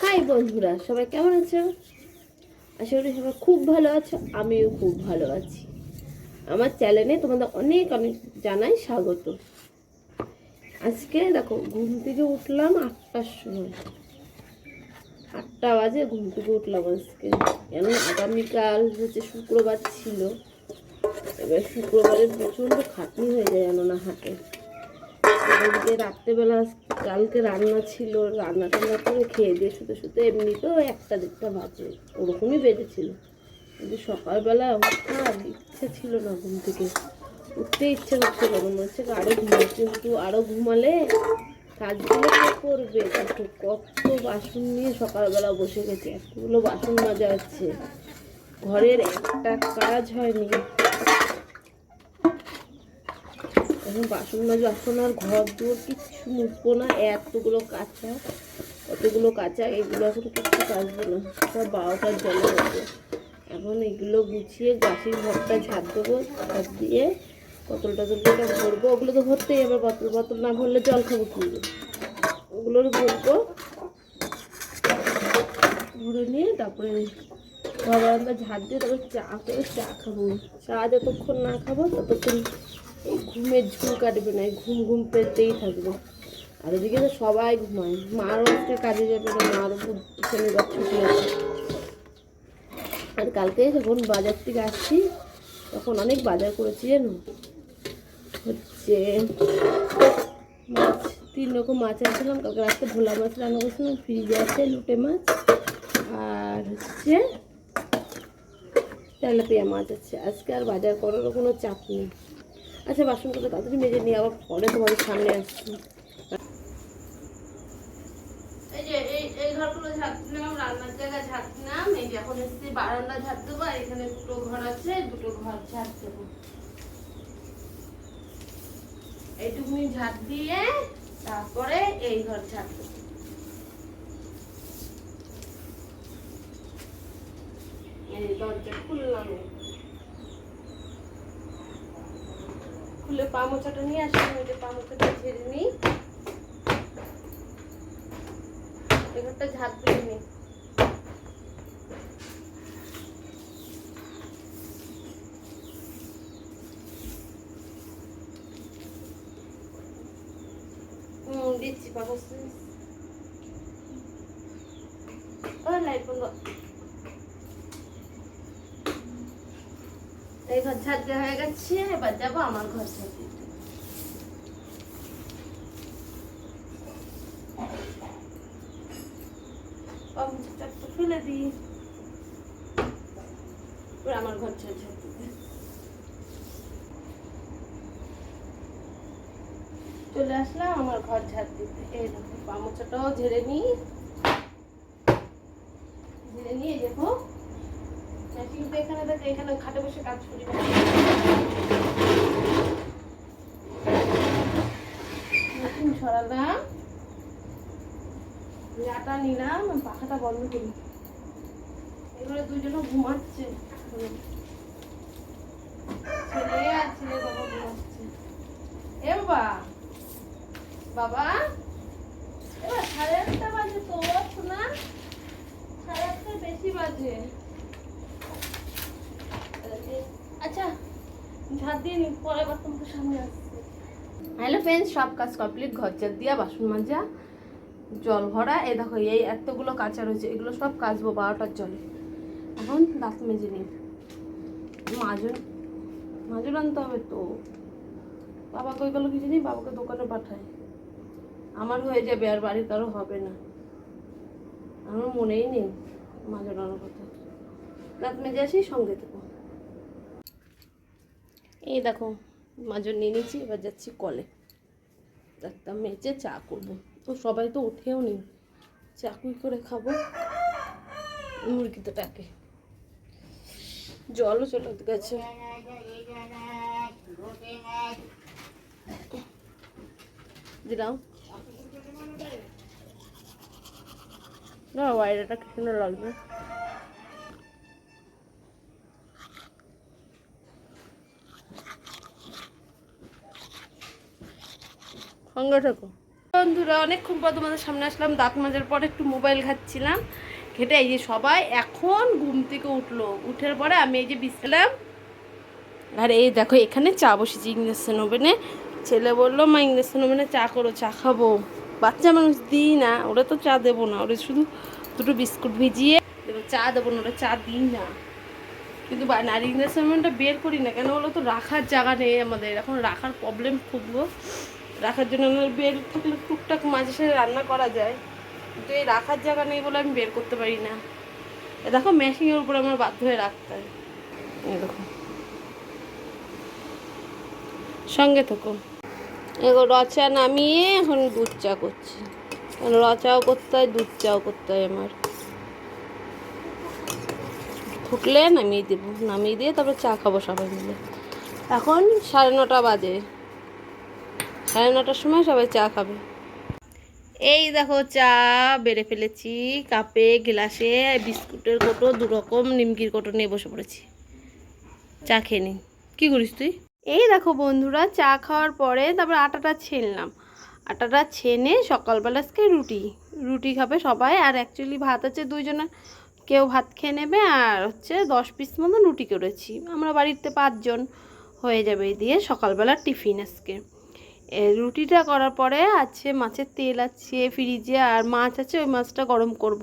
High বন্ধুরা, সবাই কেমন আছো? আশা করি সবাই খুব ভালো আছো, আমিও খুব ভালো আছি। আমার চ্যানেলে তোমাদের অনেক অনেক জানাই স্বাগত। আজকে দেখো, ঘুম থেকে উঠলাম আটটার সময়। আটটা বাজে ঘুম থেকে উঠলাম আজকে। কেন আগামীকাল হচ্ছে শুক্রবার ছিল। এবার শুক্রবারের প্রচণ্ড খাটনি হয়ে যায় না হাটে। এদিকে রাত্রেবেলা কালকে রান্না ছিল, রান্না টান্না করে খেয়ে দিয়ে শুতে শুতে এমনিতেও একটা দেড়টা বাজে, ওরকমই বেজেছিল। কিন্তু সকালবেলা ওঠার ইচ্ছে ছিল না ঘুম থেকে। উঠতে ইচ্ছে করছিল না, মনে হচ্ছে আরও ঘুমাই কিন্তু আরও ঘুমালে কাজগুলো কে করবে? দেখো, কত বাসন নিয়ে সকালবেলা বসে গেছে, এতগুলো বাসন মাজা হচ্ছে। ঘরের একটা কাজ হয়নি। এখন বাসন মাজা এখন আর ঘর দুয়ার কিচ্ছু মুছবো না, এতগুলো কাঁচা, কতগুলো কাঁচা, এগুলো এখন কিচ্ছু কাচবো না। সব বারোটার জলে দেবো এখন এগুলো গুছিয়ে গাছের ঘরটা ঝাড় দেবো, ঝাড় দিয়ে বোতল টতল করে ভরবো, ওগুলো তো ভরতেই এবার বোতল বোতল না ভরলে জল খাব কি করে? ওগুলোর ভরবো, ভরে নিয়ে তারপরে ঘর বারান্দা ঝাড় দিয়ে তারপর চা করে চা খাব। চা যতক্ষণ না খাব, ততক্ষণ ঘুমের ঝুল কাটবে না ঘুম ঘুম পেতেই থাকবে। আর এদিকে তো সবাই ঘুমায়। মারও আজকে কাজে যাবে না, মারও শনিবার ছুটি আছে। আর কালকে যখন বাজার থেকে আসছি, তখন অনেক বাজার করেছি জানো? হচ্ছে মাছ, তিন রকম মাছ আনছিলাম কালকে রাত্রে ভোলা মাছ রান্না করেছিলাম, ফ্রিজে আছে লুটে মাছ। আর হচ্ছে তেলাপিয়া মাছ আছে। আজকে আর বাজার করারও কোনো চাপ নেই। আচ্ছা বাসনগুলো তাড়াতাড়ি মেজে নিয়ে আবার পরে তোমাদের সামনে আসছি। রান্নার এই বারান্দা দুটো ঘর আছে, দুটো ঘর ঝাড় দিয়ে তারপরে এই ঘর এই দরজা খুললাম। খুলে পা মোচাটা নিয়ে আসি, আমি এটা পা মোচাটা ঝেড়ে নিই। এবারটা ঝাঁপ দিয়ে নি হুম, দিচ্ছি, বাবা ঘর হয়ে গেছে, এবার যাব আমার ঘর দিই। আমার ঘর ঝাড় দিতে চলে আসলাম আমার ঘর ঝাড় দিতে। এই দেখো, পামোচাটাও ঝেড়ে নিই। ঝেড়ে নিয়ে দেখো কিন্তু এখানে দেখো, এখানে খাটে বসে কাজ করি। নতুন সরালাম আটা নিলাম, পাখাটা বন্ধ করি। এবারে দুজনে ঘুমাচ্ছে। ছেলে আর ছেলে বাবা ঘুমাচ্ছে। এ বাবা বাবা, এবার সাড়ে আটটা বাজে তো, শোনা? সাড়ে আটটার বেশি বাজে। আচ্ছা ঝাড় পরে সামনে হ্যালো ফ্রেন্ডস সব কাজ কমপ্লিট ঘর ঝাড় দিয়া, বাসন মাজা, জল ভরা। এ দেখো, এই এতগুলো কাঁচা রয়েছে, এগুলো সব কাচবো বারোটার জলে। এখন দাঁত মেজে নিই। মাজন মাজন আনতে হবে তো। বাবা কই গেলো কিছু নেই বাবাকে দোকানে পাঠায় আমার হয়ে যাবে আর বাড়ির কারও হবে না। আমার মনেই নেই মাজন আনার কথা। দাঁত মেজে আসি, সঙ্গে এই দেখো মাজন নিয়ে নিয়েছি, এবার যাচ্ছি কলে। দাঁতটা মেচে চা করব। তো সবাই তো উঠেও নি। চাকুই করে খাব? মুরগি তো ডাকে। জলও চলে গেছে। দিলাম না বাইরেটা কি সুন্দর লাগবে সঙ্গে থাকো। বন্ধুরা, অনেকক্ষণ পর তোমাদের সামনে আসলাম। দাঁত মাজার পরে একটু মোবাইল ঘাটছিলাম। ঘেটে এই যে সবাই এখন ঘুম থেকে উঠল। উঠের পরে আমি এই যে বিছালাম। আর এই দেখো, এখানে চা বসেছি ইংরেজের ওভেনে। ছেলে বলল, মা, ইংরেজের ওভেনে চা করো, চা খাব। বাচ্চা মানুষ দিই না, ওরা তো চা দেবো না। ওরা শুধু দুটো বিস্কুট ভিজিয়ে দেবো চা দেবো না, ওরা চা দিই না। কিন্তু নারী ইংরেজটা বের করি না কেন? বলো তো রাখার জায়গা নেই আমাদের। এখন রাখার প্রবলেম খুব। রাখার জন্য বের থাকলে টুকটাক মাঝে সাঝে রান্না করা যায়। কিন্তু এই রাখার জায়গা নেই বলে আমি বের করতে পারি না। দেখো মেশিনের উপর আমার বাধ্য হয়ে রাখতে হয়। দেখো। সঙ্গে থাকো। এগো রচা নামিয়ে এখন দুধ চা করছি। রচাও করতে হয়, দুধ চাও করতে হয় আমার। ফুটলে নামিয়ে দেবো। নামিয়ে দিয়ে তারপর চা খাব সবাই মিলে। এখন সাড়ে নটা বাজে। সাড়ে নটার সময় সবাই চা খাবে। এই দেখো চা বেড়ে ফেলেছি কাপে গ্লাসে বিস্কুটের কোটো দু রকম নিমকির কোটো নিয়ে বসে পড়েছি। চা খেয়ে নিই। কী করিস তুই? এই দেখো বন্ধুরা চা খাওয়ার পরে তারপর আটাটা ছেললাম আটাটা ছেনে সকালবেলা আজকে রুটি। রুটি খাবে সবাই আর অ্যাকচুয়ালি ভাত আছে দুইজনের। কেউ ভাত খেয়ে নেবে আর হচ্ছে দশ পিস মতো রুটি করেছি। আমরা বাড়িতে পাঁচজন হয়ে যাবে এই দিয়ে সকালবেলা টিফিন আজকে। রুটিটা করার পরে আছে মাছের তেল আছে ফ্রিজে আর মাছ আছে, ওই মাছটা গরম করব।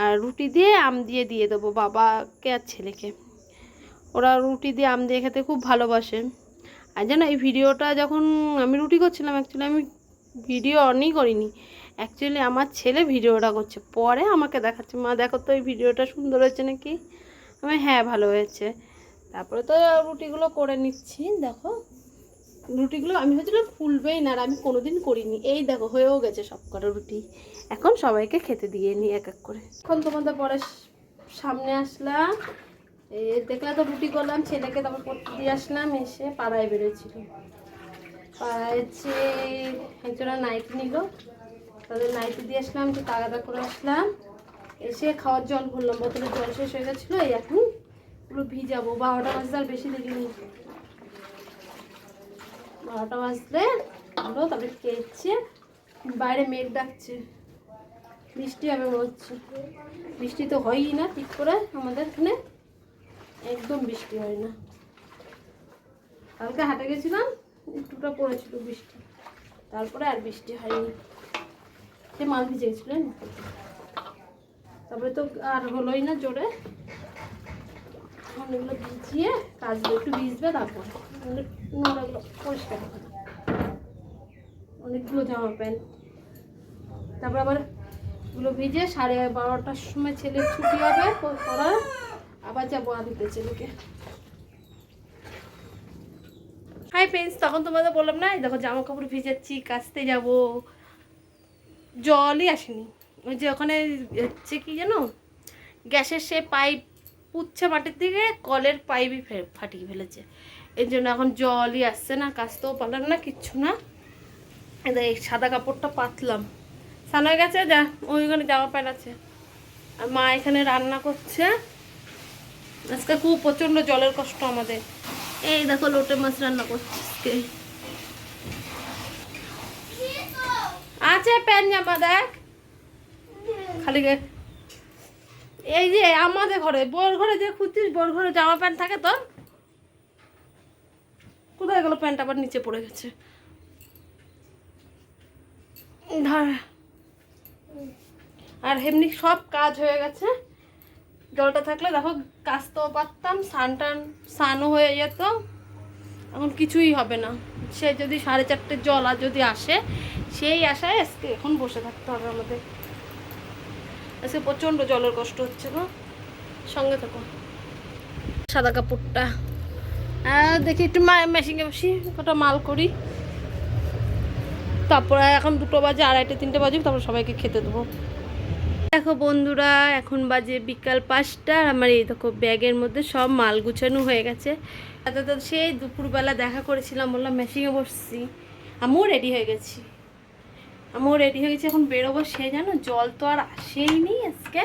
আর রুটি দিয়ে আম দিয়ে দিয়ে দেবো বাবাকে আর ছেলেকে। ওরা রুটি দিয়ে আম দিয়ে খেতে খুব ভালোবাসে। আর জানো, এই ভিডিওটা যখন আমি রুটি করছিলাম অ্যাকচুয়ালি আমি ভিডিও অনই করিনি। অ্যাকচুয়ালি আমার ছেলে ভিডিওটা করছে, পরে আমাকে দেখাচ্ছে, মা, দেখো তো এই ভিডিওটা সুন্দর হয়েছে নাকি? আমি হ্যাঁ ভালো হয়েছে। তারপরে তো রুটিগুলো করে নিচ্ছি, দেখো। রুটিগুলো আমি হয়েছিলাম ফুলবেই না, আর আমি কোনোদিন করিনি। এই দেখো, হয়েও গেছে সব কটা রুটি। এখন সবাইকে খেতে দিয়ে নিই এক এক করে। এখন তোমাদের পরে সামনে আসলাম। দেখলে তো রুটি করলাম, ছেলেকে তারপর পড়তে দিয়ে আসলাম, এসে পাড়ায় বেরোছিল পাড়ায় একজনা নাইটি নিল। তাদের নাইটি দিয়ে আসলাম, একটু তাগাদা করে আসলাম। এসে খাওয়ার জল ভরলাম, বোতলে জল শেষ হয়ে গেছিল, এই এখন পুরো ভিজাবো। বারোটা বাজতে আর বেশি দেরি নেই। বারোটা বাজলে হলো তারপরে খেয়েছে। বাইরে মেঘ ডাকছে। বৃষ্টি হবে হচ্ছে। বৃষ্টি তো হয়ই না ঠিক করে আমাদের এখানে। একদম বৃষ্টি হয় না। কালকে হাটে গেছিলাম, একটুটা পড়েছিল বৃষ্টি। তারপরে আর বৃষ্টি হয়নি। সে মাল ভিজে গেছিল তারপরে তো আর হলোই না জোরে। অনেকগুলো ভিজিয়ে কাচবে একটু ভিজবে তারপরে। নাহলে নোংরাগুলো পরিষ্কার। অনেকগুলো জামা প্যান্ট। তারপর আবার এগুলো ভিজে সাড়ে বারোটার সময় ছেলের ছুটি হবে প- আবার যাব আনতে ছেলেকে। হাই ফ্রেন্ডস তখন তোমাদের বললাম না দেখো জামা কাপড় ভিজাচ্ছি, কাচতে যাব। জলই আসেনি। ওই যে ওখানে হচ্ছে কি জানো গ্যাসের সে পাইপ পুচ্ছে মাটির দিকে, কলের পাইপই ফাটিয়ে ফেলেছে। এর জন্য এখন জলই আসছে না কাচতেও পারলাম না, কিচ্ছু না। এই সাদা কাপড়টা পাতলাম। হয়ে গেছে, যা ওইখানে জামা প্যান্ট আছে আর মা এখানে রান্না করছে। আজকে খুব প্রচণ্ড জলের কষ্ট আমাদের। এই দেখো লোটে মাছ রান্না করছে আছে প্যান জামা, দেখ। খালি এই যে আমাদের ঘরে বোর ঘরে যে খুঁজছিস বোর ঘরে জামা প্যান্ট থাকে তো কোথায় গেল প্যান্ট আবার নিচে পড়ে গেছে? আর এমনি সব কাজ হয়ে গেছে। জলটা থাকলে দেখো কাচতেও পারতাম, স্নান টান, স্নানও হয়ে যেত। এখন কিছুই হবে না। সে যদি সাড়ে চারটে জল আর যদি আসে, সেই আশায় আজকে এখন বসে থাকতে হবে আমাদের। আজকে প্রচণ্ড জলের কষ্ট হচ্ছে গো। সঙ্গে থাকো। সাদা কাপড়টা দেখি একটু মেশিনে বসি, কটা মাল করি। তারপরে এখন দুটো বাজে, আড়াইটে, তিনটে বাজে তারপর সবাইকে খেতে দেবো। দেখো বন্ধুরা, এখন বাজে বিকাল পাঁচটা আমার এই দেখো ব্যাগের মধ্যে সব মাল গুছানো হয়ে গেছে। সেই দুপুরবেলা দেখা করেছিলাম, বললাম মেশিনে বসছি। আমিও রেডি হয়ে গেছি। আমিও রেডি হয়ে গেছি, এখন বেরোবো সে জানো, জল তো আর আসেই নি আজকে।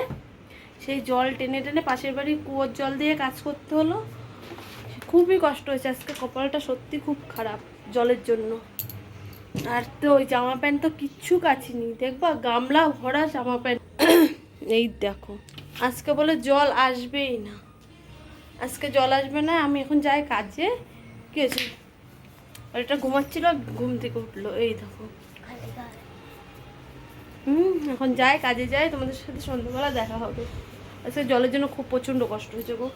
সেই জল টেনে টেনে পাশের বাড়ির কুয়োর জল দিয়ে কাজ করতে হলো। খুবই কষ্ট হয়েছে। আজকে কপালটা সত্যি খুব খারাপ জলের জন্য। আর তো ওই জামা প্যান্ট তো কিচ্ছু কাচিনি। দেখবা গামলা ভরা জামা প্যান্ট। এই দেখো, আজকে বলে জল আসবেই না। আজকে জল আসবে না, আমি এখন যাই কাজে। কি হয়েছে? আর এটা ঘুমাচ্ছিল, ঘুম থেকে উঠল। এই দেখো। হুম, এখন যাই, কাজে যাই। তোমাদের সাথে সন্ধ্যাবেলা দেখা হবে। আজকে জলের জন্য খুব প্রচণ্ড কষ্ট হয়েছে গো।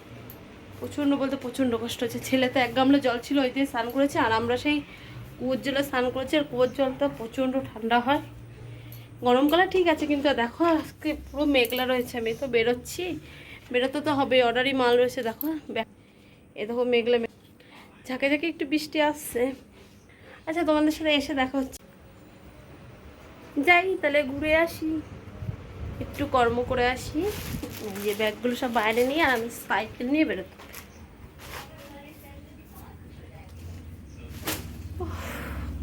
প্রচণ্ড বলতে প্রচণ্ড কষ্ট হচ্ছে। ছেলে তো এক গামলা জল ছিল, ওই দিয়ে স্নান করেছে, আর আমরা সেই কুয়োর জলে স্নান করেছি, আর কুয়োর জলটা প্রচণ্ড ঠান্ডা হয়। গরমকালে ঠিক আছে, কিন্তু দেখো আজকে পুরো মেঘলা রয়েছে, আমি তো বেরোচ্ছি। বেরোতে তো হবে, অর্ডারই মাল রয়েছে, দেখো। এ দেখো মেঘলা মেঘ- ঝাঁকে ঝাঁকে একটু বৃষ্টি আসছে। আচ্ছা তোমাদের সাথে এসে দেখা হচ্ছে। যাই, তাহলে ঘুরে আসি। একটু কর্ম করে আসি যে ব্যাগগুলো সব বাইরে নিয়ে আর আমি সাইকেল নিয়ে বেরোতে।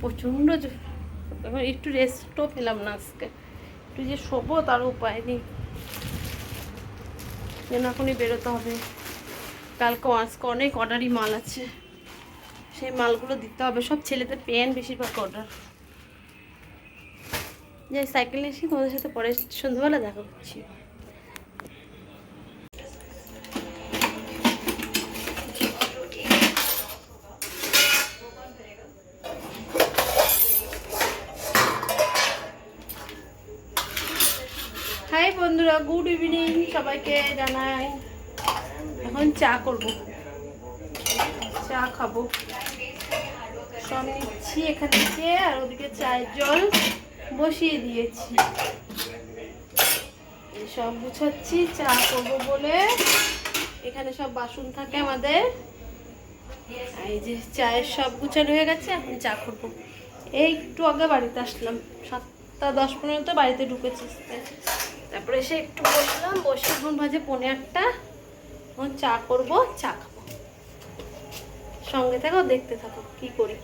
প্রচণ্ড এখন একটু রেস্টও পেলাম না আজকে। একটু যে শোবো তার উপায় নেই। যেন এখনই বেরোতে হবে। কালকে আজকে অনেক অর্ডারই মাল আছে। সেই মালগুলো দিতে হবে। সব ছেলেদের প্যান্ট বেশিরভাগ অর্ডার যে সাইকেল এসে তোমাদের সাথে পরে সন্ধ্যাবেলা দেখা করছি। হাই বন্ধুরা গুড ইভিনিং সবাইকে জানাই। এখন চা করব। চা খাব। সব নিচ্ছি এখান থেকে, আর ওদিকে চায়ের জল। বসিয়ে দিয়েছি। সব গুছাচ্ছি, চা করব বলে। এখানে সব বাসন থাকে আমাদের। এই যে চায়ের সব গুছানো হয়ে গেছে, এখন চা করব। এই একটু আগে বাড়িতে আসলাম। সাতটা দশ পনেরো বাড়িতে ঢুকেছি তারপরে এসে একটু বসলাম, বসে এখন বাজে পনেরো আটটা। এখন চা করব, চা খাব। সঙ্গে থাকো, দেখতে থাকো, কি করি।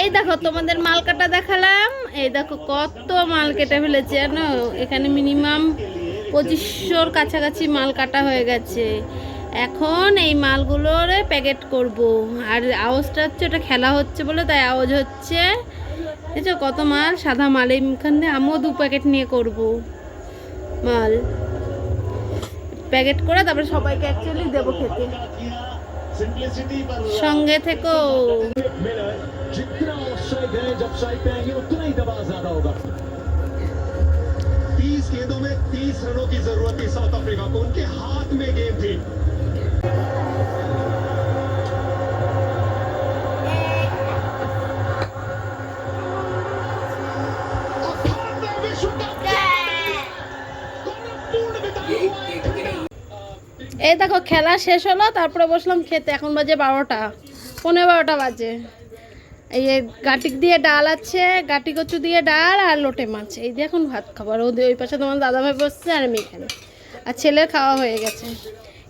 এই দেখো, তোমাদের মাল কাটা দেখালাম। এই দেখো, কত মাল কেটে ফেলেছে, জানো? এখানে মিনিমাম পঁচিশশোর কাছাকাছি মাল কাটা হয়ে গেছে। এখন এই মালগুলোর প্যাকেট করব। আর আওয়াজটা হচ্ছে, ওটা খেলা হচ্ছে বলে, তাই আওয়াজ হচ্ছে বুঝছো কত মাল সাদা মাল এইখানে আমিও দু প্যাকেট নিয়ে করব মাল প্যাকেট করে তারপরে সবাইকে অ্যাকচুয়ালি দেবো খেতে সঙ্গে থেকো मिलर जितना ऑफसाइड है जब साइड पे आएंगे उतना ही दबाव ज्यादा होगा 30 गेंदों में 30 रनों की जरूरत थी साउथ अफ्रीका को उनके हाथ में गेम थी এই দেখো, খেলা শেষ হলো, তারপরে বসলাম খেতে। এখন বাজে বারোটা পনেরো বারোটা বাজে। এই গাটিক দিয়ে ডাল আছে গাটি কচু দিয়ে ডাল আর লোটে মাছ। এই দিয়ে এখন ভাত খাবার ওদের ওই পাশে তোমার দাদাভাই বসছে আর আমি এখানে। আর ছেলের খাওয়া হয়ে গেছে।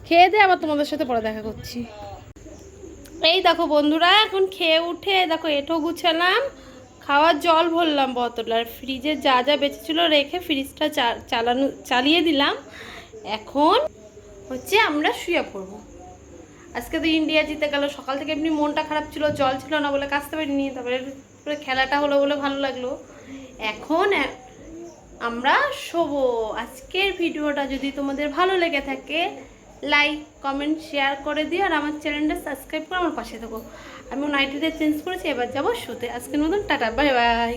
খেয়ে দিয়ে আবার তোমাদের সাথে পরে দেখা করছি। এই দেখো বন্ধুরা, এখন খেয়ে উঠে দেখো এঁটো গুছালাম। খাওয়ার জল ভরলাম বোতল। আর ফ্রিজে যা যা বেঁচেছিল রেখে ফ্রিজটা চালানো, চালিয়ে দিলাম। এখন হচ্ছে আমরা শুয়ে পড়ব। আজকে তো ইন্ডিয়া জিতে গেল, সকাল থেকে এমনি মনটা খারাপ ছিল, জল ছিল না বলে কাচতে পারিনি তারপরে তারপরে খেলাটা হলো বলে ভালো লাগল। এখন আমরা শোবো। আজকের ভিডিওটা যদি তোমাদের ভালো লেগে থাকে লাইক কমেন্ট শেয়ার করে দিও আর আমার চ্যানেলটা সাবস্ক্রাইব করে আমার পাশে থাকো। আমি নাইটিটা চেঞ্জ করেছি, এবার যাব শুতে। আজকের মতন টাটা বাই বাই